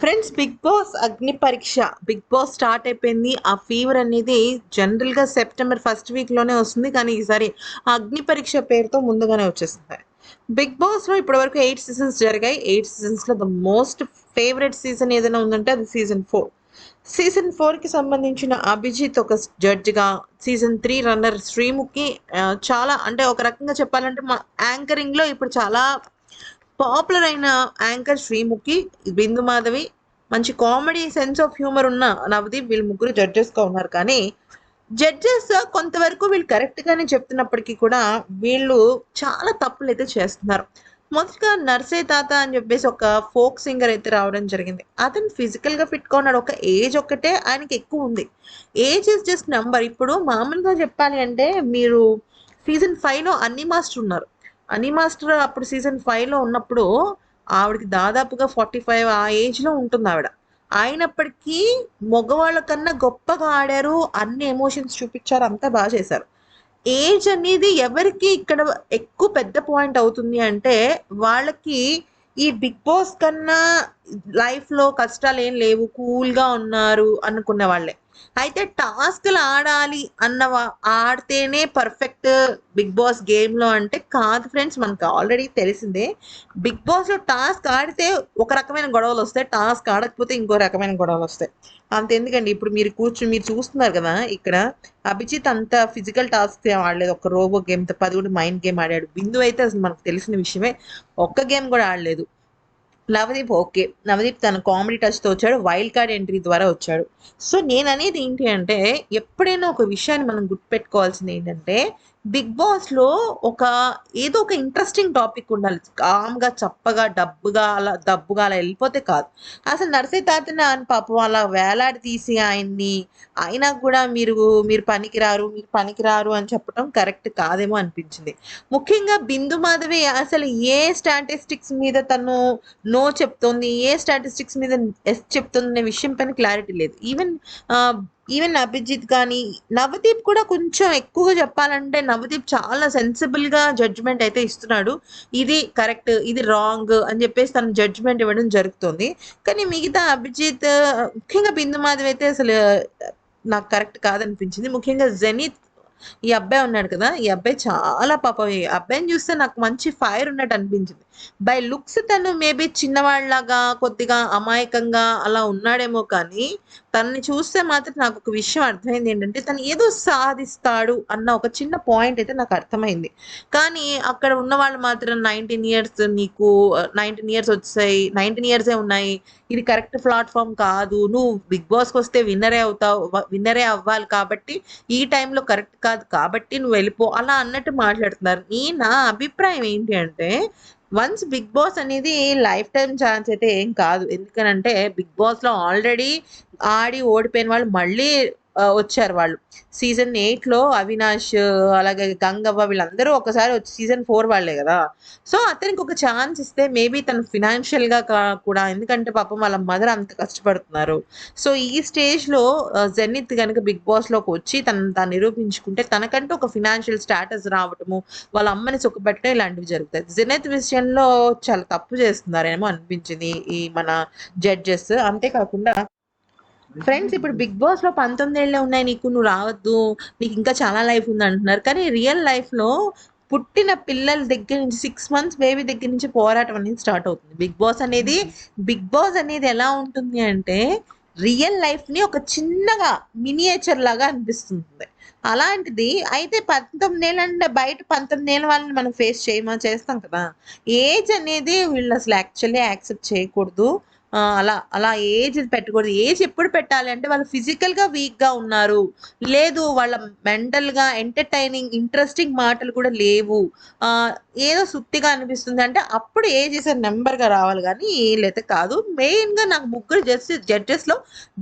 Friends big boss అగ్ని పరీక్ష big boss start అయిపోయింది. ఆ ఫీవర్ అనేది జనరల్గా సెప్టెంబర్ ఫస్ట్ వీక్లోనే వస్తుంది. కానీ ఈసారి ఆ అగ్ని పరీక్ష పేరుతో ముందుగానే వచ్చేస్తుంది బిగ్ బాస్లో ఇప్పటివరకు ఎయిట్ సీజన్స్ జరిగాయి. ఎయిట్ సీజన్స్లో ద మోస్ట్ ఫేవరెట్ సీజన్ ఏదైనా ఉందంటే అది సీజన్ ఫోర్ సీజన్ ఫోర్కి సంబంధించిన అభిజిత్ ఒక జడ్జిగా సీజన్ త్రీ రన్నర్ శ్రీముఖి చాలా అంటే ఒక రకంగా చెప్పాలంటే మా యాంకరింగ్లో ఇప్పుడు చాలా పాపులర్ అయిన యాంకర్ శ్రీముఖి బిందు మాధవి మంచి కామెడీ సెన్స్ ఆఫ్ హ్యూమర్ ఉన్న నవదీప్ వీళ్ళు ముగ్గురు జడ్జెస్గా ఉన్నారు. కానీ జడ్జెస్ కొంతవరకు వీళ్ళు కరెక్ట్గానే చెప్తున్నప్పటికీ కూడా వీళ్ళు చాలా తప్పులు అయితే చేస్తున్నారు. మొదటగా నర్సే తాత అని చెప్పేసి ఒక ఫోక్ సింగర్ అయితే రావడం జరిగింది. అతను ఫిజికల్గా ఫిట్గా ఉన్నాడు. ఒక ఏజ్ ఒక్కటే ఆయనకి ఎక్కువ ఉంది. ఏజ్ ఇస్ జస్ట్ నెంబర్ ఇప్పుడు మామూలుగా చెప్పాలి అంటే మీరు సీజన్ ఫైవ్లో అన్ని మాస్టర్ ఉన్నారు. అని మాస్టర్ అప్పుడు సీజన్ ఫైవ్లో ఉన్నప్పుడు ఆవిడకి దాదాపుగా ఫార్టీ ఫైవ్ ఆ ఏజ్లో ఉంటుంది ఆవిడ. అయినప్పటికీ మగవాళ్ళ కన్నా గొప్పగా ఆడారు అన్ని ఎమోషన్స్ చూపించారు అంతా బాగా చేశారు. ఏజ్ అనేది ఎవరికి ఇక్కడ ఎక్కువ పెద్ద పాయింట్ అవుతుంది అంటే వాళ్ళకి ఈ బిగ్ బాస్ కన్నా లైఫ్లో కష్టాలు ఏం లేవు కూల్గా ఉన్నారు అనుకునే వాళ్ళే. అయితే టాస్క్లు ఆడాలి అన్న వా- ఆడితేనే పర్ఫెక్ట్ బిగ్ బాస్ గేమ్లో అంటే కాదు ఫ్రెండ్స్ మనకు ఆల్రెడీ తెలిసిందే. బిగ్ బాస్లో టాస్క్ ఆడితే ఒక రకమైన గొడవలు వస్తాయి టాస్క్ ఆడకపోతే ఇంకో రకమైన గొడవలు వస్తాయి. అంతెందుకండి ఇప్పుడు మీరు కూర్చుని మీరు చూస్తున్నారు కదా ఇక్కడ అభిజిత్ అంత ఫిజికల్ టాస్క్ ఏం ఆడలేదు. ఒక రోబో గేమ్ తప్ప అది కూడా మైండ్ గేమ్ ఆడాడు. బిందు అయితే అసలు మనకు తెలిసిన విషయమే ఒక్క గేమ్ కూడా ఆడలేదు. నవదీప్ ఓకే. నవదీప్ తన కామెడీ టచ్తో వచ్చాడు వైల్డ్ కార్డ్ ఎంట్రీ ద్వారా వచ్చాడు. సో నేను అనేది ఏంటి అంటే ఎప్పుడైనా ఒక విషయాన్ని మనం గుర్తుపెట్టుకోవాల్సింది ఏంటంటే బిగ్ బాస్లో ఒక ఏదో ఒక ఇంట్రెస్టింగ్ టాపిక్ ఉండాలి. కామ్గా చప్పగా డబ్బుగా అలా డబ్బుగా అలా వెళ్ళిపోతే కాదు. అసలు నర్సే తాతని ఆయన పాపం అలా వేలాడి తీసి ఆయన్ని అయినా కూడా మీరు మీరు పనికిరారు మీరు పనికిరారు అని చెప్పడం కరెక్ట్ కాదేమో అనిపించింది. ముఖ్యంగా బిందు మాధవి అసలు ఏ స్టాటిస్టిక్స్ మీద తను నో చెప్తోంది ఏ స్టాటిస్టిక్స్ మీద ఎస్ చెప్తుంది అనే విషయం పైన క్లారిటీ లేదు. ఈవెన్ ఈవెన్ అభిజిత్ కానీ నవదీప్ కూడా కొంచెం ఎక్కువగా చెప్పాలంటే నవదీప్ చాలా సెన్సిబుల్గా జడ్జ్మెంట్ అయితే ఇస్తున్నాడు. ఇది కరెక్ట్ ఇది రాంగ్ అని చెప్పేసి తన జడ్జ్మెంట్ ఇవ్వడం జరుగుతుంది. కానీ మిగతా అభిజిత్ ముఖ్యంగా బిందు మాధవ్ అయితే అసలు నాకు కరెక్ట్ కాదనిపించింది. ముఖ్యంగా జెనిత్ ఈ అబ్బాయి ఉన్నాడు కదా ఈ అబ్బాయి చాలా పాపం. ఈ అబ్బాయిని చూస్తే నాకు మంచి ఫైర్ ఉన్నట్టు అనిపించింది. బై లుక్స్ తను మేబీ చిన్నవాళ్ళలాగా కొద్దిగా అమాయకంగా అలా ఉన్నాడేమో కానీ తనని చూస్తే మాత్రం నాకు ఒక విషయం అర్థమైంది ఏంటంటే తను ఏదో సాధిస్తాడు అన్న ఒక చిన్న పాయింట్ అయితే నాకు అర్థమైంది. కానీ అక్కడ ఉన్న వాళ్ళు మాత్రం నైన్టీన్ ఇయర్స్ నీకు నైన్టీన్ ఇయర్స్ వచ్చాయి నైన్టీన్ ఇయర్సే ఉన్నాయి ఇది కరెక్ట్ ప్లాట్ఫామ్ కాదు నువ్వు బిగ్ బాస్కి వస్తే విన్నరే అవుతావు విన్నరే అవ్వాలి కాబట్టి ఈ టైంలో కరెక్ట్ కాదు కాబట్టి నువ్వు వెళ్ళిపో అలా అన్నట్టు మాట్లాడుతున్నారు. ఈ నా అభిప్రాయం ఏంటి అంటే వన్స్ బిగ్ బాస్ అనేది లైఫ్ టైం ఛాన్స్ అయితే ఏం కాదు. ఎందుకనంటే బిగ్ బాస్లో ఆల్రెడీ ఆడి ఓడిపోయిన వాళ్ళు మళ్ళీ వచ్చారు వాళ్ళు. సీజన్ ఎయిట్లో అవినాష్ అలాగే గంగవ్వ వీళ్ళందరూ ఒకసారి వచ్చి సీజన్ ఫోర్ వాళ్ళే కదా. సో అతనికి ఒక ఛాన్స్ ఇస్తే మేబీ తను ఫినాన్షియల్గా కూడా ఎందుకంటే పాపం వాళ్ళ మదర్ అంత కష్టపడుతున్నారు. సో ఈ స్టేజ్లో జెనిత్ కనుక బిగ్ బాస్లోకి వచ్చి తను తాను నిరూపించుకుంటే తనకంటే ఒక ఫినాన్షియల్ స్టాటస్ రావటము వాళ్ళ అమ్మని సుఖపెట్టడం ఇలాంటివి జరుగుతాయి. జెనిత్ విషయంలో చాలా తప్పు చేస్తున్నారేమో అనిపించింది ఈ మన జడ్జెస్. అంతేకాకుండా ఫ్రెండ్స్ ఇప్పుడు బిగ్ బాస్లో పంతొమ్మిది ఏళ్ళే ఉన్నాయి. నీకు నువ్వు రావద్దు. నీకు ఇంకా చాలా లైఫ్ ఉంది అంటున్నారు. కానీ రియల్ లైఫ్లో పుట్టిన పిల్లల దగ్గర నుంచి సిక్స్ మంత్స్ బేబీ దగ్గర నుంచి పోరాటం అనేది స్టార్ట్ అవుతుంది. బిగ్ బాస్ అనేది బిగ్ బాస్ అనేది ఎలా ఉంటుంది అంటే రియల్ లైఫ్ని ఒక చిన్నగా మినియేచర్ లాగా అనిపిస్తుంది. అలాంటిది అయితే పంతొమ్మిదేళ్ళు అంటే బయట పంతొమ్మిదేళ్ళ వాళ్ళని మనం ఫేస్ చేయమా? చేస్తాం కదా. ఏజ్ అనేది వీళ్ళు అసలు యాక్చువల్లీ యాక్సెప్ట్ చేయకూడదు. అలా అలా ఏజ్ పెట్టకూడదు. ఏజ్ ఎప్పుడు పెట్టాలి అంటే వాళ్ళు ఫిజికల్గా వీక్గా ఉన్నారు. లేదు వాళ్ళ మెంటల్గా ఎంటర్టైనింగ్ ఇంట్రెస్టింగ్ మాటలు కూడా లేవు. ఏదో సుత్తిగా అనిపిస్తుంది అంటే అప్పుడు ఏజ్ చేసే నెంబర్గా రావాలి కానీ లేదా కాదు. మెయిన్గా నాకు ముగ్గురు జడ్జెస్ జడ్జెస్లో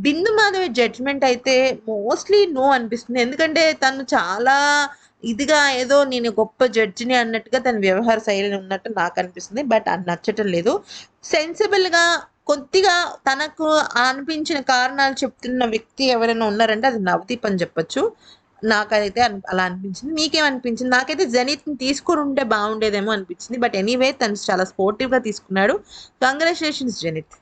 బిందు మాధవి జడ్జ్మెంట్ అయితే మోస్ట్లీ నో అనిపిస్తుంది. ఎందుకంటే తను చాలా ఇదిగా ఏదో నేను గొప్ప జడ్జిని అన్నట్టుగా తన వ్యవహార శైలి ఉన్నట్టు నాకు అనిపిస్తుంది. బట్ అది నచ్చటం లేదు. సెన్సిబుల్గా కొద్దిగా తనకు అనిపించిన కారణాలు చెప్తున్న వ్యక్తి ఎవరైనా ఉన్నారంటే అది నవదీప్ అని చెప్పొచ్చు. నాకైతే అలా అనిపించింది. మీకేమనిపించింది? నాకైతే జనీత్ని తీసుకుని ఉంటే బాగుండేదేమో అనిపించింది. బట్ ఎనీవే తను చాలా స్పోర్టివ్గా తీసుకున్నాడు. కంగ్రాచులేషన్స్ జనిత్.